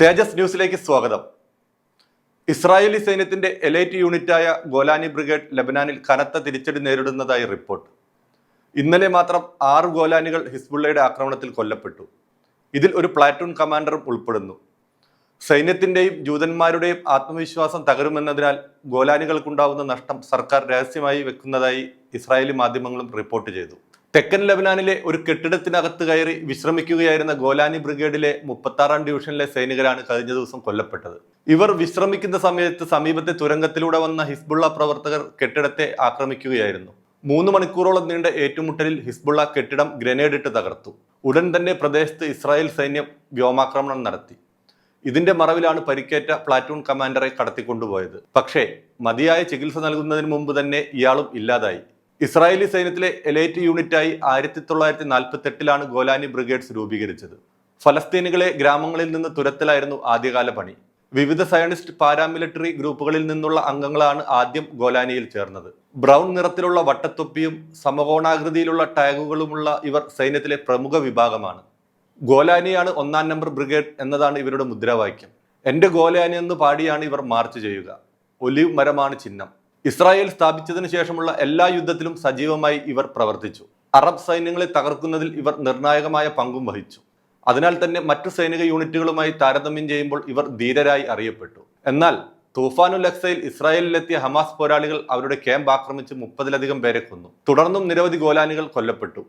തേജസ് ന്യൂസിലേക്ക് സ്വാഗതം. ഇസ്രായേലി സൈന്യത്തിന്റെ എലൈറ്റ് യൂണിറ്റായ ഗോലാനി ബ്രിഗേഡ് ലബനാനിൽ കനത്ത തിരിച്ചടി നേരിടുന്നതായി റിപ്പോർട്ട്. ഇന്നലെ മാത്രം ആറ് ഗോലാനികൾ ഹിസ്ബുള്ളയുടെ ആക്രമണത്തിൽ കൊല്ലപ്പെട്ടു. ഇതിൽ ഒരു പ്ലാറ്റൂൺ കമാൻഡറും ഉൾപ്പെടുന്നു. സൈന്യത്തിന്റെയും ജൂതന്മാരുടെയും ആത്മവിശ്വാസം തകരുമെന്നതിനാൽ ഗോലാനികൾക്കുണ്ടാവുന്ന നഷ്ടം സർക്കാർ രഹസ്യമായി വെക്കുന്നതായി ഇസ്രായേലി മാധ്യമങ്ങളും റിപ്പോർട്ട് ചെയ്തു. തെക്കൻ ലബനാനിലെ ഒരു കെട്ടിടത്തിനകത്ത് കയറി വിശ്രമിക്കുകയായിരുന്ന ഗോലാനി ബ്രിഗേഡിലെ മുപ്പത്താറാം ഡിവിഷനിലെ സൈനികരാണ് കഴിഞ്ഞ ദിവസം കൊല്ലപ്പെട്ടത്. ഇവർ വിശ്രമിക്കുന്ന സമയത്ത് സമീപത്തെ തുരങ്കത്തിലൂടെ വന്ന ഹിസ്ബുള്ള പ്രവർത്തകർ കെട്ടിടത്തെ ആക്രമിക്കുകയായിരുന്നു. മൂന്ന് മണിക്കൂറോളം നീണ്ട ഏറ്റുമുട്ടലിൽ ഹിസ്ബുള്ള കെട്ടിടം ഗ്രനേഡ് ഇട്ട് തകർത്തു. ഉടൻ തന്നെ പ്രദേശത്ത് ഇസ്രായേൽ സൈന്യം വ്യോമാക്രമണം നടത്തി. ഇതിന്റെ മറവിലാണ് പരിക്കേറ്റ പ്ലാറ്റൂൺ കമാൻഡറെ കടത്തിക്കൊണ്ടുപോയത്. പക്ഷേ മതിയായ ചികിത്സ നൽകുന്നതിന് മുമ്പ് തന്നെ ഇയാളും ഇല്ലാതായി. ഇസ്രായേലി സൈന്യത്തിലെ എലൈറ്റ് യൂണിറ്റായി ആയിരത്തി തൊള്ളായിരത്തി നാൽപ്പത്തി എട്ടിലാണ് ഗോലാനി ബ്രിഗേഡ്സ് രൂപീകരിച്ചത്. ഫലസ്തീനുകളെ ഗ്രാമങ്ങളിൽ നിന്ന് തുരത്തലായിരുന്നു ആദ്യകാല പണി. വിവിധ സയനിസ്റ്റ് പാരാമിലിറ്ററി ഗ്രൂപ്പുകളിൽ നിന്നുള്ള അംഗങ്ങളാണ് ആദ്യം ഗോലാനിയിൽ ചേർന്നത്. ബ്രൗൺ നിറത്തിലുള്ള വട്ടത്തൊപ്പിയും സമകോണാകൃതിയിലുള്ള ടാഗുകളുമുള്ള ഇവർ സൈന്യത്തിലെ പ്രമുഖ വിഭാഗമാണ്. ഗോലാനിയാണ് ഒന്നാം നമ്പർ ബ്രിഗേഡ് എന്നതാണ് ഇവരുടെ മുദ്രാവാക്യം. എന്റെ ഗോലാനി എന്ന് പാടിയാണ് ഇവർ മാർച്ച് ചെയ്യുക. ഒലിവ് മരമാണ് ചിഹ്നം. ഇസ്രായേൽ സ്ഥാപിച്ചതിനു ശേഷമുള്ള എല്ലാ യുദ്ധത്തിലും സജീവമായി ഇവർ പ്രവർത്തിച്ചു. അറബ് സൈന്യങ്ങളെ തകർക്കുന്നതിൽ ഇവർ നിർണായകമായ പങ്കും വഹിച്ചു. അതിനാൽ തന്നെ മറ്റു സൈനിക യൂണിറ്റുകളുമായി താരതമ്യം ചെയ്യുമ്പോൾ ഇവർ ധീരരായി അറിയപ്പെട്ടു. എന്നാൽ തൂഫാനുൽ അക്സയിൽ ഇസ്രായേലിലെത്തിയ ഹമാസ് പോരാളികൾ അവരുടെ ക്യാമ്പ് ആക്രമിച്ച് മുപ്പതിലധികം പേരെ കൊന്നു. തുടർന്നും നിരവധി ഗോലാനികൾ കൊല്ലപ്പെട്ടു.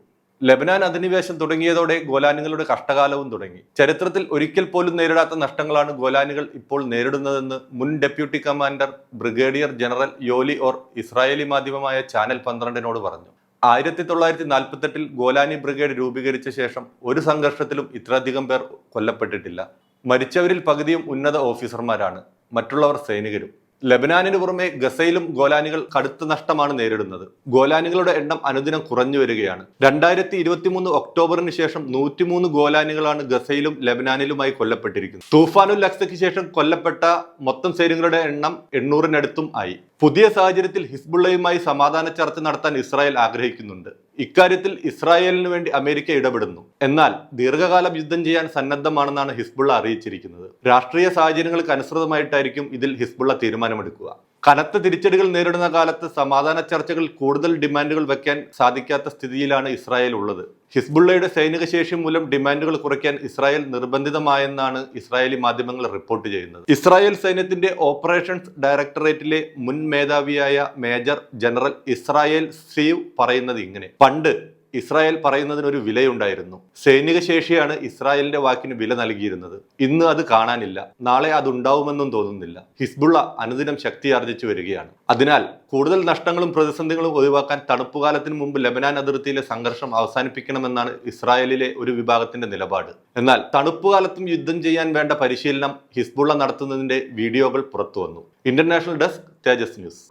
ലബനാൻ അധിനിവേശം തുടങ്ങിയതോടെ ഗോലാനികളുടെ കഷ്ടകാലവും തുടങ്ങി. ചരിത്രത്തിൽ ഒരിക്കൽ പോലും നേരിടാത്ത നഷ്ടങ്ങളാണ് ഗോലാനികൾ ഇപ്പോൾ നേരിടുന്നതെന്ന് മുൻ deputy commander brigadier general Yoli Or Israeli മാധ്യമമായ ചാനൽ പന്ത്രണ്ടിനോട് പറഞ്ഞു. ആയിരത്തി തൊള്ളായിരത്തി നാൽപ്പത്തെട്ടിൽ ഗോലാനി ബ്രിഗേഡ് രൂപീകരിച്ച ശേഷം ഒരു സംഘർഷത്തിലും ഇത്രയധികം പേർ കൊല്ലപ്പെട്ടിട്ടില്ല. മരിച്ചവരിൽ പകുതിയും ഉന്നത ഓഫീസർമാരാണ്. മറ്റുള്ളവർ സൈനികരും. ലബനാനിന് പുറമെ ഗസയിലും ഗോലാനികൾ കടുത്ത നഷ്ടമാണ് നേരിടുന്നത്. ഗോലാനികളുടെ എണ്ണം അനുദിനം കുറഞ്ഞു വരികയാണ്. രണ്ടായിരത്തി ഇരുപത്തിമൂന്ന് ഒക്ടോബറിന് ശേഷം നൂറ്റിമൂന്ന് ഗോലാനികളാണ് ഗസയിലും ലബനാനിലുമായി കൊല്ലപ്പെട്ടിരിക്കുന്നത്. തൂഫാനുൽ ലക്സയ്ക്ക് ശേഷം കൊല്ലപ്പെട്ട മൊത്തം സൈനികരുടെ എണ്ണം എണ്ണൂറിനടുത്തും ആയി. പുതിയ സാഹചര്യത്തിൽ ഹിസ്ബുള്ളയുമായി സമാധാന ചർച്ച നടത്താൻ ഇസ്രായേൽ ആഗ്രഹിക്കുന്നുണ്ട്. ഇക്കാര്യത്തിൽ ഇസ്രായേലിന് വേണ്ടി അമേരിക്ക ഇടപെടുന്നു. എന്നാൽ ദീർഘകാലം യുദ്ധം ചെയ്യാൻ സന്നദ്ധമാണെന്നാണ് ഹിസ്ബുള്ള അറിയിച്ചിരിക്കുന്നത്. രാഷ്ട്രീയ സാഹചര്യങ്ങൾക്ക് അനുസൃതമായിട്ടായിരിക്കും ഇതിൽ ഹിസ്ബുള്ള തീരുമാനമെടുക്കുക. കനത്ത തിരിച്ചടികൾ നേരിടുന്ന കാലത്ത് സമാധാന ചർച്ചകൾ കൂടുതൽ ഡിമാൻഡുകൾ വയ്ക്കാൻ സാധിക്കാത്ത സ്ഥിതിയിലാണ് ഇസ്രായേൽ ഉള്ളത്. ഹിസ്ബുള്ളയുടെ സൈനിക ശേഷി മൂലം ഡിമാൻഡുകൾ കുറയ്ക്കാൻ ഇസ്രായേൽ നിർബന്ധിതമായെന്നാണ് ഇസ്രായേലി മാധ്യമങ്ങൾ റിപ്പോർട്ട് ചെയ്യുന്നത്. ഇസ്രായേൽ സൈന്യത്തിന്റെ ഓപ്പറേഷൻസ് ഡയറക്ടറേറ്റിലെ മുൻ മേധാവിയായ മേജർ ജനറൽ ഇസ്രായേൽ സീവ് പറയുന്നത് ഇങ്ങനെ. പണ്ട് ഇസ്രായേൽ പറയുന്നതിനൊരു വിലയുണ്ടായിരുന്നു. സൈനിക ശേഷിയാണ് ഇസ്രായേലിന്റെ വാക്കിന് വില നൽകിയിരുന്നത്. ഇന്ന് അത് കാണാനില്ല. നാളെ അതുണ്ടാവുമെന്നും തോന്നുന്നില്ല. ഹിസ്ബുള്ള അനുദിനം ശക്തി ആർജിച്ചു വരികയാണ്. അതിനാൽ കൂടുതൽ നഷ്ടങ്ങളും പ്രതിസന്ധികളും ഒഴിവാക്കാൻ തണുപ്പുകാലത്തിന് മുമ്പ് ലബനാൻ അതിർത്തിയിലെ സംഘർഷം അവസാനിപ്പിക്കണമെന്നാണ് ഇസ്രായേലിലെ ഒരു വിഭാഗത്തിന്റെ നിലപാട്. എന്നാൽ തണുപ്പുകാലത്തും യുദ്ധം ചെയ്യാൻ വേണ്ട പരിശീലനം ഹിസ്ബുള്ള നടത്തുന്നതിന്റെ വീഡിയോകൾ പുറത്തുവന്നു. International desk Tejas news.